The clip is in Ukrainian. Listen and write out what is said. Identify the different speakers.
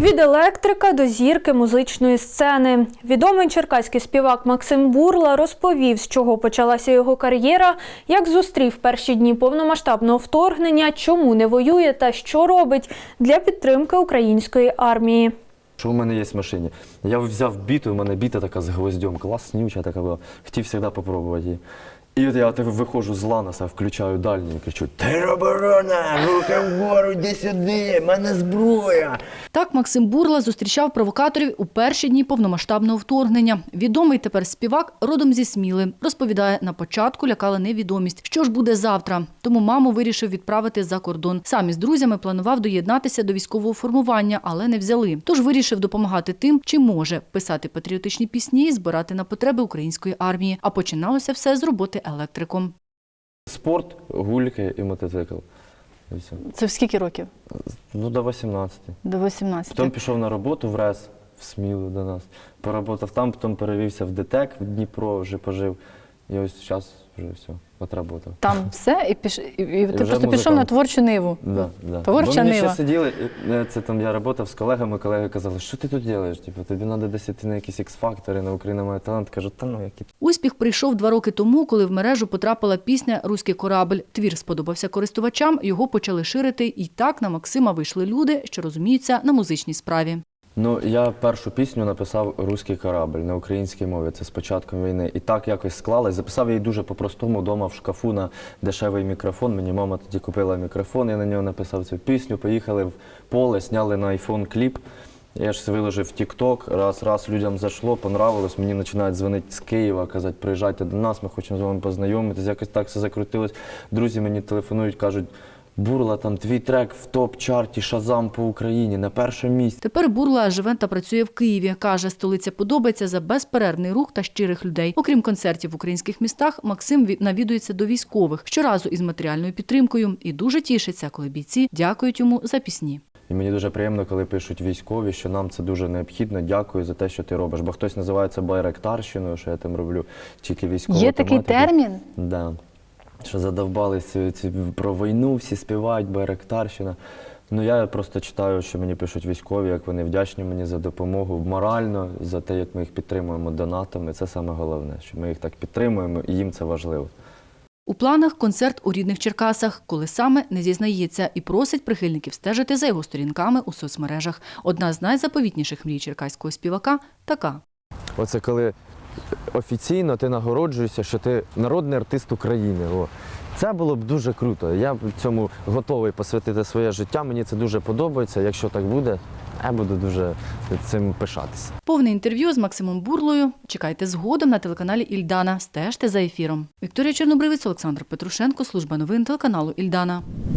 Speaker 1: Від електрика до зірки музичної сцени. Відомий черкаський співак Максим Бурла розповів, з чого почалася його кар'єра, як зустрів перші дні повномасштабного вторгнення, чому не воює та що робить для підтримки української армії.
Speaker 2: Що у мене є в машині? Я взяв біту, у мене біта така з гвоздем, класнюча така була. Хотів завжди попробувати її. І от я так виходжу з ланаса, включаю дальню і кричу: Тероборона! Руки вгору, йди сюди! мене зброя!
Speaker 3: Так Максим Бурла зустрічав провокаторів у перші дні повномасштабного вторгнення. Відомий тепер співак родом зі Сміли. Розповідає, на початку лякала невідомість, що ж буде завтра. Тому маму вирішив відправити за кордон. Сам із друзями планував доєднатися до військового формування, але не взяли. Тож вирішив допомагати тим, чим може писати патріотичні пісні збирати на потреби української армії. А починалося все з роботи електриком.
Speaker 2: Спорт, гульки і мотоцикл. І все.
Speaker 3: Це в скільки років?
Speaker 2: Ну, до 18.
Speaker 3: До 18.
Speaker 2: Потім пішов на роботу в РЕС, в Смілу до нас. Поработав там, потім перевівся в ДТЕК, в Дніпро вже пожив. І ось зараз вже все, отработав.
Speaker 4: Там все, і, піш... і, і ти
Speaker 2: вже
Speaker 4: просто пішов
Speaker 2: музикант.
Speaker 4: на творчу ниву.
Speaker 2: Да, да.
Speaker 4: Творча
Speaker 2: Бо мені ще
Speaker 4: нива.
Speaker 2: сиділи, і, е, це там я працював з колегами, колеги казали, що ти тут робиш? Типу, тобі треба десь йти на якісь X-фактори, на Україна має талант. Кажу, та ну які.
Speaker 3: Успіх прийшов два роки тому, коли в мережу потрапила пісня Руський корабль. Твір сподобався користувачам, його почали ширити, і так на Максима вийшли люди, що розуміються на музичній справі.
Speaker 2: Ну, я першу пісню написав Руський корабль на українській мові. Це з початком війни. І так якось склалось. Записав її дуже по-простому вдома в шкафу на дешевий мікрофон. Мені мама тоді купила мікрофон, я на нього написав цю пісню. Поїхали в поле, зняли на айфон кліп. Я ж виложив в TikTok, раз, раз людям зайшло, понравилось. Мені починають дзвонити з Києва, казати, приїжджайте до нас, ми хочемо з вами познайомитись. Якось так все закрутилось. Друзі мені телефонують, кажуть, Бурла, там твій трек в топ-чарті Шазам по Україні на першому місці.
Speaker 3: Тепер Бурла живе та працює в Києві. Каже, столиця подобається за безперервний рух та щирих людей. Окрім концертів в українських містах, Максим ві- навідується до військових щоразу із матеріальною підтримкою і дуже тішиться, коли бійці дякують йому за пісні.
Speaker 2: І мені дуже приємно, коли пишуть військові, що нам це дуже необхідно. Дякую за те, що ти робиш. Бо хтось називає це байректарщиною, що я там роблю, тільки військово.
Speaker 4: Є такий термін?
Speaker 2: Да. Що задовбалися ці, про війну, всі співають, байректарщина. Ну я просто читаю, що мені пишуть військові, як вони вдячні мені за допомогу морально, за те, як ми їх підтримуємо донатами. Це саме головне, що ми їх так підтримуємо, і їм це важливо.
Speaker 3: У планах концерт у рідних Черкасах, коли саме не зізнається і просить прихильників стежити за його сторінками у соцмережах. Одна з найзаповітніших мрій черкаського співака така.
Speaker 2: Оце коли офіційно ти нагороджуєшся, що ти народний артист України. О. Це було б дуже круто. Я цьому готовий посвятити своє життя. Мені це дуже подобається. Якщо так буде, я буду дуже цим пишатися.
Speaker 3: Повне інтерв'ю з Максимом Бурлою чекайте згодом на телеканалі Ільдана. Стежте за ефіром. Вікторія Чорнобривець, Олександр Петрушенко, служба новин телеканалу Ільдана.